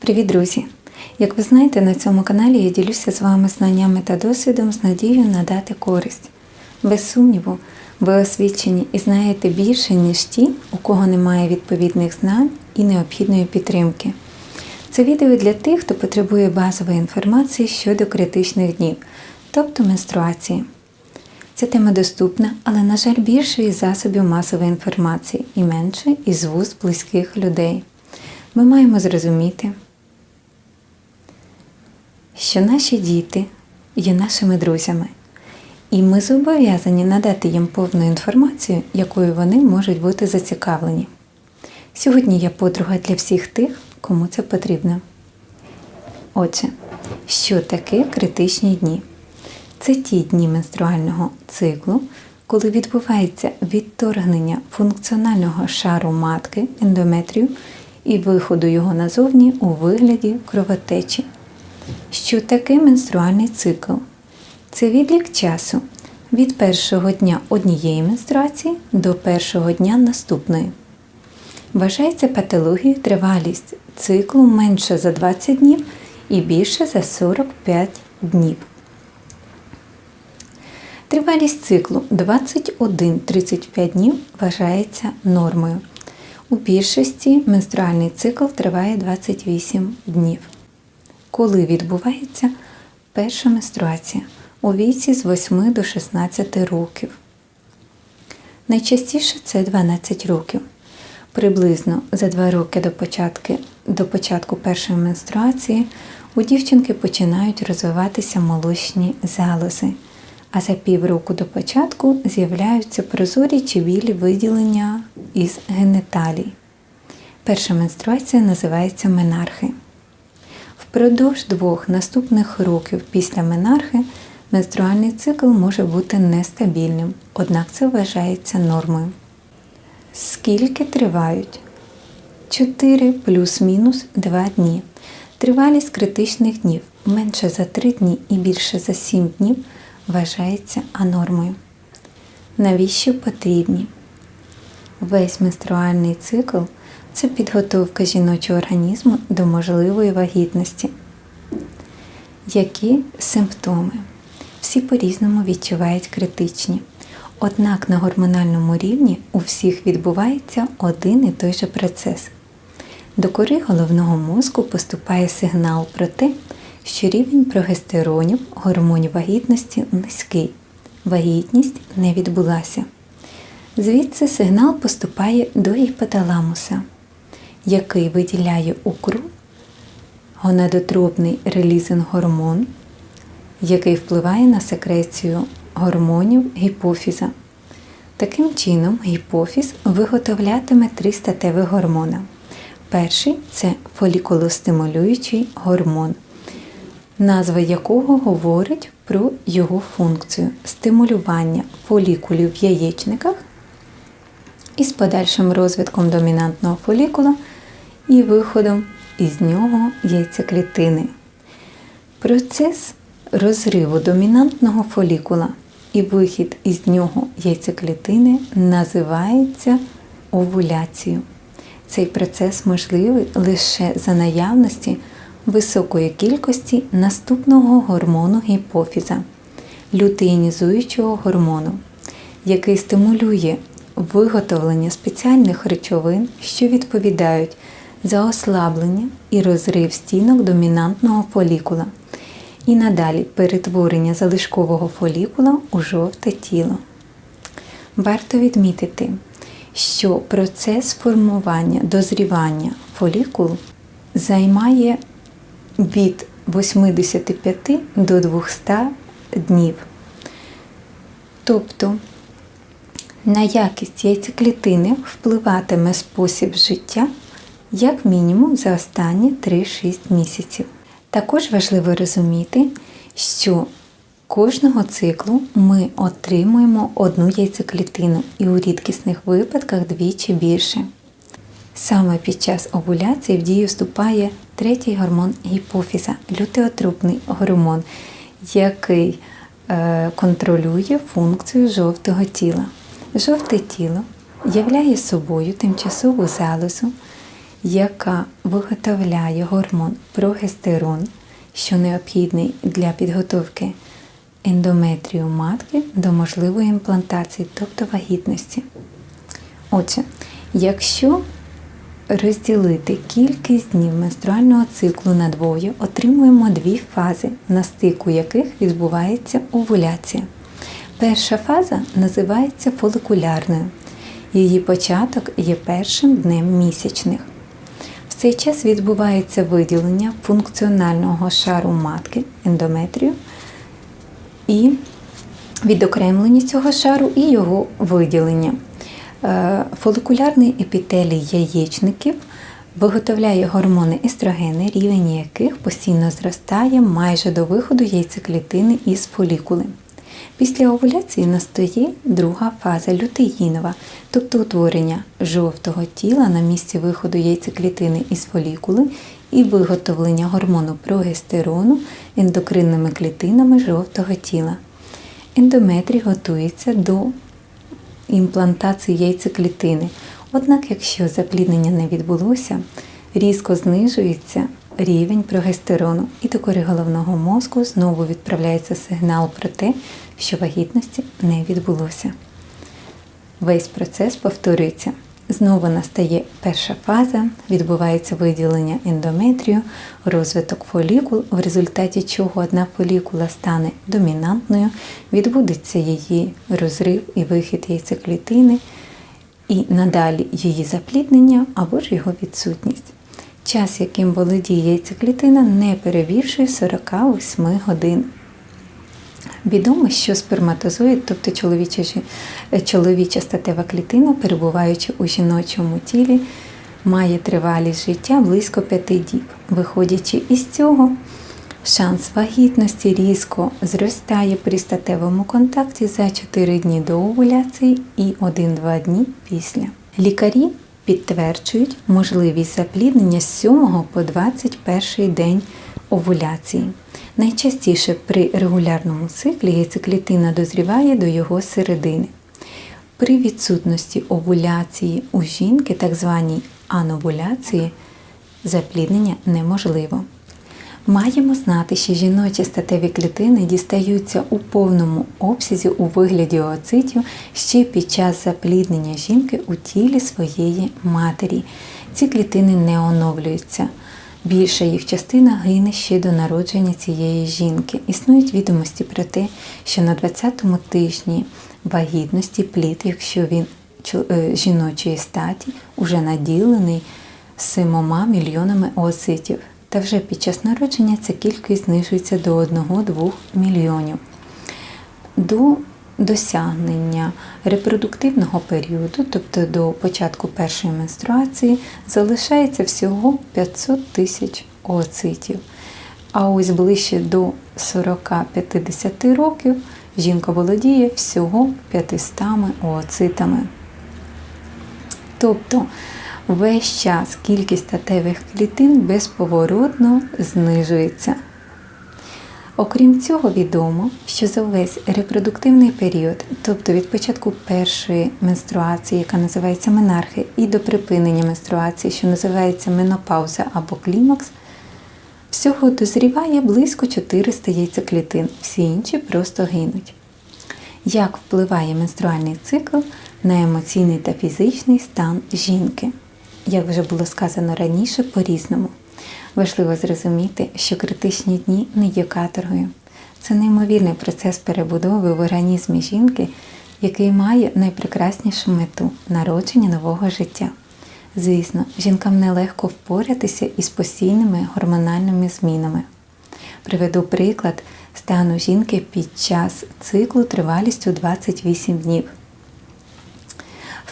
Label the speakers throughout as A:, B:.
A: Привіт, друзі! Як ви знаєте, на цьому каналі я ділюся з вами знаннями та досвідом з надією надати користь. Без сумніву, ви освічені і знаєте більше, ніж ті, у кого немає відповідних знань і необхідної підтримки. Це відео для тих, хто потребує базової інформації щодо критичних днів, тобто менструації. Ця тема доступна, але, на жаль, більше із засобів масової інформації і менше із вуст близьких людей. Ми маємо зрозуміти, що наші діти є нашими друзями, і ми зобов'язані надати їм повну інформацію, якою вони можуть бути зацікавлені. Сьогодні я подруга для всіх тих, кому це потрібно. Отже, що таке критичні дні? Це ті дні менструального циклу, коли відбувається відторгнення функціонального шару матки ендометрію і виходу його назовні у вигляді кровотечі. Що таке менструальний цикл? Це відлік часу від першого дня однієї менструації до першого дня наступної. Вважається патологією тривалість циклу менше за 20 днів і більше за 45 днів. Тривалість циклу 21-35 днів вважається нормою. У більшості менструальний цикл триває 28 днів. Коли відбувається перша менструація у віці з 8 до 16 років. Найчастіше це 12 років. Приблизно за 2 роки до початку, до початку першої менструації у дівчинки починають розвиватися молочні залози, а за півроку до початку з'являються прозорі чи білі виділення із генеталій. Перша менструація називається менархи. Впродовж двох наступних років після менархи менструальний цикл може бути нестабільним, однак це вважається нормою. Скільки тривають? 4 плюс-мінус 2 дні. Тривалість критичних днів менше за 3 дні і більше за 7 днів вважається анормою. Навіщо потрібні? Весь менструальний цикл це підготовка жіночого організму до можливої вагітності. Які симптоми? Всі по-різному відчувають критичні. Однак на гормональному рівні у всіх відбувається один і той же процес. До кори головного мозку поступає сигнал про те, що рівень прогестеронів, гормонів вагітності низький. Вагітність не відбулася. Звідси сигнал поступає до гіпоталамуса, який виділяє у кров гонадотропний релізинг гормон, який впливає на секрецію гормонів гіпофіза. Таким чином, гіпофіз виготовлятиме три статевих гормона. Перший це фолікулостимулюючий гормон, назва якого говорить про його функцію стимулювання фолікулів в яєчниках із подальшим розвитком домінантного фолікула і виходом із нього яйцеклітини. Процес розриву домінантного фолікула і вихід із нього яйцеклітини називається овуляцією. Цей процес можливий лише за наявності високої кількості наступного гормону гіпофіза лютеїнізуючого гормону, який стимулює виготовлення спеціальних речовин, що відповідають за ослаблення і розрив стінок домінантного фолікула, і надалі перетворення залишкового фолікула у жовте тіло. Варто відмітити, що процес формування дозрівання фолікул займає від 85 до 200 днів. Тобто на якість яйцеклітини впливатиме спосіб життя як мінімум за останні 3-6 місяців. Також важливо розуміти, що кожного циклу ми отримуємо одну яйцеклітину і у рідкісних випадках двічі більше. Саме під час овуляції в дію вступає третій гормон гіпофіза лютеотрупний гормон, який е, контролює функцію жовтого тіла. Жовте тіло являє собою тимчасову залозу, яка виготовляє гормон прогестерон, що необхідний для підготовки ендометрію матки до можливої імплантації, тобто вагітності. Отже, якщо розділити кількість днів менструального циклу на двоє, отримуємо дві фази, на стику яких відбувається овуляція. Перша фаза називається фоликулярною. Її початок є першим днем місячних. В цей час відбувається виділення функціонального шару матки ендометрію і відокремлення цього шару і його виділення. Е, Фоликулярний епітелій яєчників виготовляє гормони естрогени, рівень яких постійно зростає майже до виходу яйцеклітини із фолікули. Після овуляції настає друга фаза лютеїнова, тобто утворення жовтого тіла на місці виходу яйцеклітини із фолікули і виготовлення гормону прогестерону ендокринними клітинами жовтого тіла. Ендометрій готується до імплантації яйцеклітини. Однак, якщо запліднення не відбулося, різко знижується рівень прогестерону, і до кори головного мозку знову відправляється сигнал про те, що вагітності не відбулося. Весь процес повторюється. Знову настає перша фаза, відбувається виділення ендометрію, розвиток фолікул, в результаті чого одна фолікула стане домінантною, відбудеться її розрив і вихід яйцеклітини, і надалі її запліднення або ж його відсутність. Час, яким володіє яйцеклітина, не перевіршує 48 годин. Відомо, що сперматозоїд, тобто чоловіча, е, чоловіча статева клітина, перебуваючи у жіночому тілі, має тривалість життя близько 5 діб. Виходячи із цього, шанс вагітності різко зростає при статевому контакті за 4 дні до овуляції і 1-2 дні після. Лікарі підтверджують можливість запліднення з 7 по 21 день овуляції. Найчастіше при регулярному циклі яйцеклітина дозріває до його середини. При відсутності овуляції у жінки, так званій ановуляції, запліднення неможливо. Маємо знати, що жіночі статеві клітини дістаються у повному обсязі у вигляді ooцитів ще під час запліднення жінки у тілі своєї матері. Ці клітини не оновлюються. Більша їх частина гине ще до народження цієї жінки. Існують відомості про те, що на 20-му тижні вагітності плід, якщо він е, жіночої статі, уже наділений 7 мільйонами ooцитів. Та вже під час народження ця кількість знижується до 1-2 мільйонів. До досягнення репродуктивного періоду, тобто до початку першої менструації, залишається всього 500 тисяч ooцитів. А ось ближче до 40-50 років жінка володіє всього 500 ooцитами. Тобто весь час кількість статевих клітин безповоротно знижується. Окрім цього, відомо, що за весь репродуктивний період, тобто від початку першої менструації, яка називається менархи, і до припинення менструації, що називається менопауза або клімакс, всього дозріває близько 400 яйцеклітин, всі інші просто гинуть. Як впливає менструальний цикл на емоційний та фізичний стан жінки? Як вже було сказано раніше, по-різному. Важливо зрозуміти, що критичні дні не є каторгою. Це неймовірний процес перебудови в організмі жінки, який має найпрекраснішу мету народження нового життя. Звісно, жінкам нелегко впоратися із постійними гормональними змінами. Приведу приклад стану жінки під час циклу тривалістю 28 днів.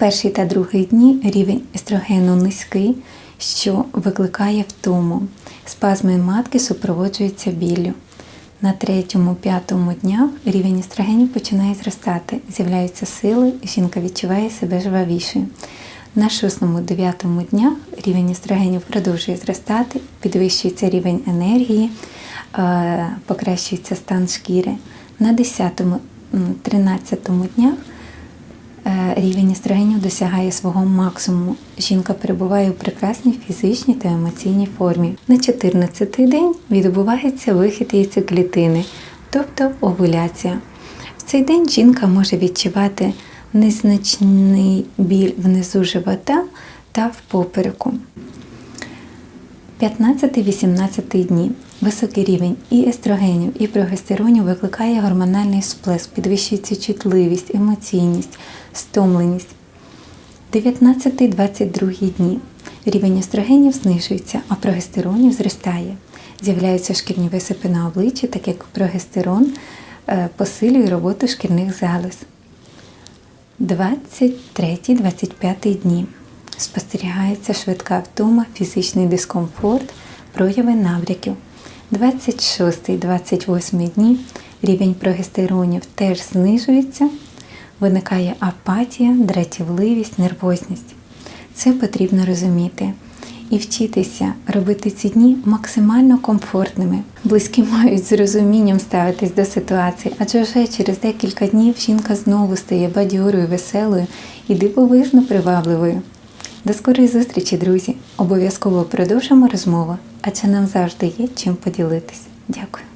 A: Перший та другий дні рівень естрогену низький, що викликає втому. Спазми матки супроводжуються біллю. На третьому-п'ятому днях рівень естрогенів починає зростати, з'являються сили, жінка відчуває себе жвавішою. На шостому дев'ятому днях рівень естрогенів продовжує зростати, підвищується рівень енергії, е, покращується стан шкіри. На 10-13 днях рівень естрогенів досягає свого максимуму. Жінка перебуває у прекрасній фізичній та емоційній формі. На 14-й день відбувається вихід яйцеклітини, тобто овуляція. В цей день жінка може відчувати незначний біль внизу живота та в попереку. 15-18 дні. Високий рівень і естрогенів, і прогестеронів викликає гормональний сплеск, підвищується чутливість, емоційність, стомленість. 19-22 дні. Рівень естрогенів знижується, а прогестеронів зростає. З'являються шкірні висипи на обличчі, так як прогестерон е, посилює роботу шкірних залоз. 23-25 дні. Спостерігається швидка втома, фізичний дискомфорт, прояви навряків. 26-28 дні рівень прогестеронів теж знижується, виникає апатія, дратівливість, нервозність. Це потрібно розуміти і вчитися робити ці дні максимально комфортними. Близькі мають з розумінням ставитись до ситуації, адже вже через декілька днів жінка знову стає бадьорою, веселою і дивовижно привабливою. До скорої зустрічі, друзі! Обов'язково продовжимо розмову, адже нам завжди є чим поділитись. Дякую.